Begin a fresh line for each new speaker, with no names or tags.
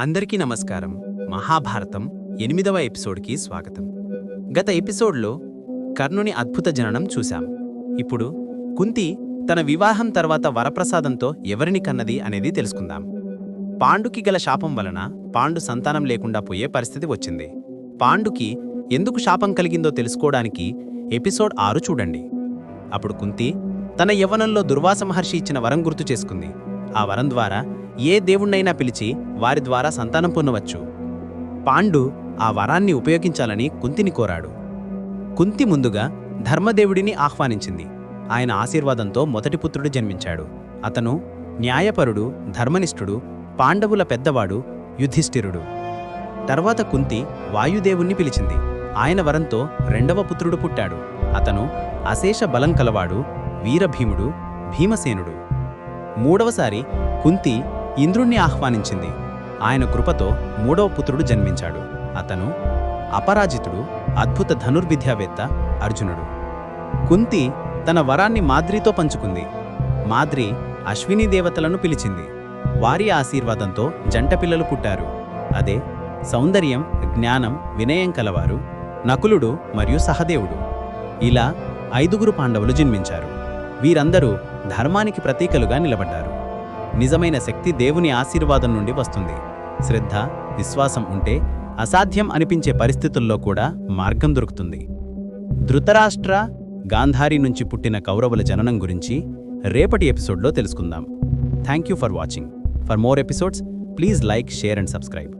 అందరికీ నమస్కారం. మహాభారతం ఎనిమిదవ ఎపిసోడ్కి స్వాగతం. గత ఎపిసోడ్లో కర్ణుని అద్భుత జననం చూశాం. ఇప్పుడు కుంతి తన వివాహం తర్వాత వరప్రసాదంతో ఎవరిని కన్నది అనేది తెలుసుకుందాం. పాండుకి గల శాపం వలన పాండు సంతానం లేకుండా పోయే పరిస్థితి వచ్చింది. పాండుకి ఎందుకు శాపం కలిగిందో తెలుసుకోవడానికి ఎపిసోడ్ ఆరు చూడండి. అప్పుడు కుంతి తన యవ్వనంలో దుర్వాస మహర్షి ఇచ్చిన వరం గుర్తు చేసుకుంది. ఆ వరం ద్వారా ఏ దేవుణ్ణైనా పిలిచి వారి ద్వారా సంతానం పొందవచ్చు. పాండు ఆ వరాన్ని ఉపయోగించాలని కుంతిని కోరాడు. కుంతి ముందుగా ధర్మదేవుడిని ఆహ్వానించింది. ఆయన ఆశీర్వాదంతో మొదటి పుత్రుడు జన్మించాడు. అతను న్యాయపరుడు ధర్మనిష్ఠుడు పాండవుల పెద్దవాడు యుధిష్ఠిరుడు. తర్వాత కుంతి వాయుదేవుణ్ణి పిలిచింది. ఆయన వరంతో రెండవ పుత్రుడు పుట్టాడు. అతను అశేష బలం కలవాడు వీరభీముడు భీమసేనుడు. మూడవసారి కుంతి ఇంద్రుణ్ణి ఆహ్వానించింది. ఆయన కృపతో మూడవ పుత్రుడు జన్మించాడు. అతను అపరాజితుడు అద్భుత ధనుర్విద్యావేత్త అర్జునుడు. కుంతి తన వరాన్ని మాద్రితో పంచుకుంది. మాద్రి అశ్విని దేవతలను పిలిచింది. వారి ఆశీర్వాదంతో జంట పిల్లలు పుట్టారు. అదే సౌందర్యం జ్ఞానం వినయం కలవారు నకులుడు మరియు సహదేవుడు. ఇలా ఐదుగురు పాండవులు జన్మించారు. వీరందరూ ధర్మానికి ప్రతీకలుగా నిలబడ్డారు. నిజమైన శక్తి దేవుని ఆశీర్వాదం నుండి వస్తుంది. శ్రద్ధ విశ్వాసం ఉంటే అసాధ్యం అనిపించే పరిస్థితుల్లో కూడా మార్గం దొరుకుతుంది. ధృతరాష్ట్ర గాంధారి నుంచి పుట్టిన కౌరవుల జననం గురించి రేపటి ఎపిసోడ్లో తెలుసుకుందాం. Thank you for watching for more episodes please like share and subscribe